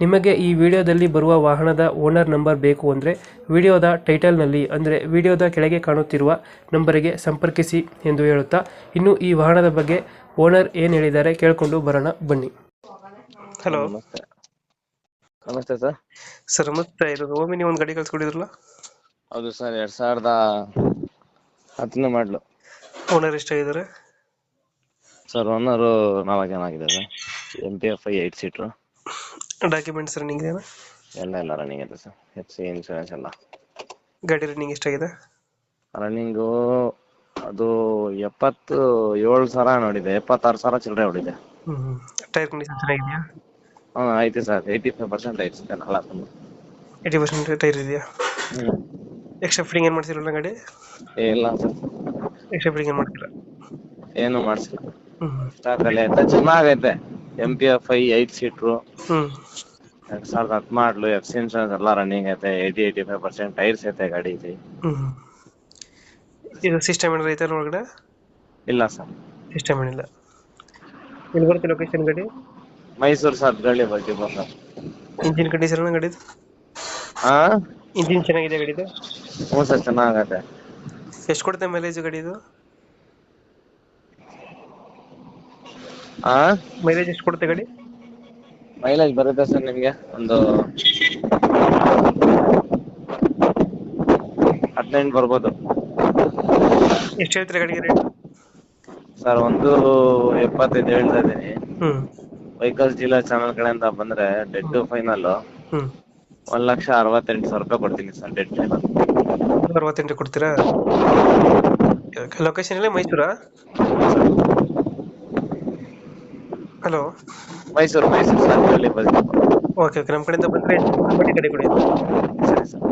ನಿಮಗೆ ಈ ವಿಡಿಯೋದಲ್ಲಿ ಬರುವ ವಾಹನದ ಓನರ್ ನಂಬರ್ ಬೇಕು ಅಂದರೆ ವಿಡಿಯೋದ ಟೈಟಲ್ನಲ್ಲಿ ಅಂದರೆ ವಿಡಿಯೋದ ಕೆಳಗೆ ಕಾಣುತ್ತಿರುವ ನಂಬರಿಗೆ ಸಂಪರ್ಕಿಸಿ ಎಂದು ಹೇಳುತ್ತಾ ಇನ್ನು ಈ ವಾಹನದ ಬಗ್ಗೆ ಓನರ್ ಏನು ಹೇಳಿದ್ದಾರೆ ಕೇಳಿಕೊಂಡು ಬರೋಣ ಬನ್ನಿ. ಹಲೋ. ನಮಸ್ತೆ. ನಮಸ್ತೆ ಸರ್. ಸರ್ ನಮಸ್ತೆ ಇದು ಓಮಿನಿ ಒಂದು ಗಾಡಿ ಕಳ್ಸ್ಕೊಂಡಿದ್ರಲ್ಲ? ಹೌದು ಸರ್ ಎರಡ್ ಸಾವಿರದ ಹತ್ತನೇ ಮಾಡ್ಲು. ಓನರ್ ಎಷ್ಟಾಗಿದ್ದಾರೆ? ಸರ್ ಓನರು ನಾಲ್ಕು ಜನ ಆಗಿದೆ sir. M P F I eight seater documents running ಇದೆಯಾ? ಎಲ್ಲ ಎಲ್ಲ ರನ್ನಿಂಗ್ ಇದೆ ಸರ್ ಎಫ್ ಸಿ ಇನ್ಶೂರೆನ್ಸ್ ಎಲ್ಲ. ಗಾಡಿ ರನ್ನಿಂಗ್ ಎಷ್ಟಾಗಿದೆ? ರನ್ನಿಂಗು ಅದು ಎಪ್ಪತ್ತು ಏಳು ಸಾವಿರ ನೋಡಿದೆ. ಎಪ್ಪತ್ತಾರು ಸಾವಿರ ಚಿಲ್ಲರೆ ಹೊಡಿದೆ. ಹ್ಞೂ ಟೈರ್ ಕಂಡೀಷನ್ ಚೆನ್ನಾಗಿದೆಯಾ? ಹಾಂ ಐತೆ ಸರ್ ಏಯ್ಟಿ ಫೈವ್ ಪರ್ಸೆಂಟ್ ಐತೆ ಸರ್ ಎಲ್ಲ ತುಂಬ ಏಯ್ಟಿ ಪರ್ಸೆಂಟ್ ಟೈರ್ ಇದೆಯಾ? ಹ್ಞೂ ಎಕ್ಸ್ಟ್ರಾ ಫಿಟ್ಟಿಂಗ್ ಏನು ಮಾಡ್ಸಿರಲ್ಲ ಗಾಡಿ? ಇಲ್ಲ ಸರ್ ಎಕ್ಸ್ಟ್ರಾ ಫಿಟ್ಟಿಂಗ್ ಏನು ಮಾಡ್ತೀರಾ ಏನು ಮಾಡಿಸಿಲ್ಲ. ಹ್ಞೂ ಸ್ಟಾಕಲ್ಲಿ ಐತೆ ಚೆನ್ನಾಗೈತೆ M P F I eight seater ಎರಡ್ ಸಾವಿರದ ಹತ್ತು ಮಾಡ್ಲು ಎಫ್ ಸಿ ಇನ್ಶೂರೆನ್ಸ್ ಎಲ್ಲ ರನ್ನಿಂಗ್ ಐತೆ eighty eighty five percent tyres ಐತೆ ಗಾಡಿ ಹ್ಮ್. ಇದು ಸಿಸ್ಟಮ್ ಏನಾದ್ರು ಐತೆ ಒಳಗಡೆ? ಇಲ್ಲ ಸರ್. ಸಿಸ್ಟಮ್ ಏನಿಲ್ಲ. ಎಲ್ಲಿ ಬರುತ್ತೆ ಲೊಕೇಶನ್ ಗಾಡಿ? ಮೈಸೂರು ಸರ್ ಗಳ್ಳಿ ಬರ್ತೀವಿ ಸರ್ ಇಂಜಿನ್ ಕಂಡೀಷನ್ ಗಾಡಿದು? ಹಾ ಇಂಜಿನ್ ಚೆನ್ನಾಗಿದೆ ಗಾಡಿದು? ಹ್ಞೂ ಸರ್ ಚೆನ್ನಾಗತ್ತೆ ಎಷ್ಟು ಕೊಡುತ್ತೆ ಮೈಲೇಜ್ ಗಾಡಿದು? ಹಾ ಮೈಲೇಜ್ ಎಷ್ಟು ಕೊಡುತ್ತೆ ಗಾಡಿ? ಮೈಲೇಜ್ ಬರುತ್ತೆ ಸರ್ ನಿಮ್ಗೆ? ಒಂದು ಹದಿನೆಂಟು ಬರ್ಬೋದು. ಎಷ್ಟು ಹೇಳ್ತೀರಿ ಗಾಡಿಗೆ ರೇಟ್ ಸರ್ ಒಂದು ಎಪ್ಪತ್ತೈದು ಹೇಳ್ತಾ ಇದ್ದೀನಿ. ಹ್ಮ್. ವೆಹಿಕಲ್ಸ್ ಡೀಲರ್ ಚಾನಲ್ ಕಡೆಯಿಂದ ಬಂದ್ರೆ ಡೆಡ್ ಫೈನಲ್ ಹ್ಮ್. ಒಂದ್ ಲಕ್ಷ ಅರವತ್ತೆಂಟು ಸಾವಿರ ರೂಪಾಯಿ ಕೊಡ್ತೀನಿ ಸರ್ ಡೆಡ್ ಫೈನಲ್ ಅರವತ್ತೆಂಟು ಕೊಡ್ತೀರಾ? ಲೊಕೇಶನ್ ಇಲ್ಲ ಮೈಸೂರಾ? ಹಲೋ. ಮೈಸೂರು ಮೈಸೂರು ಸಾಗರದಲ್ಲಿ ಓಕೆ ಓಕೆ. ನಮ್ಮ ಕಡೆಯಿಂದ ಬಂದರೆ ಕಡೆ ಗಾಡಿ ಕೊಡಿ ಸರಿ ಸರ್.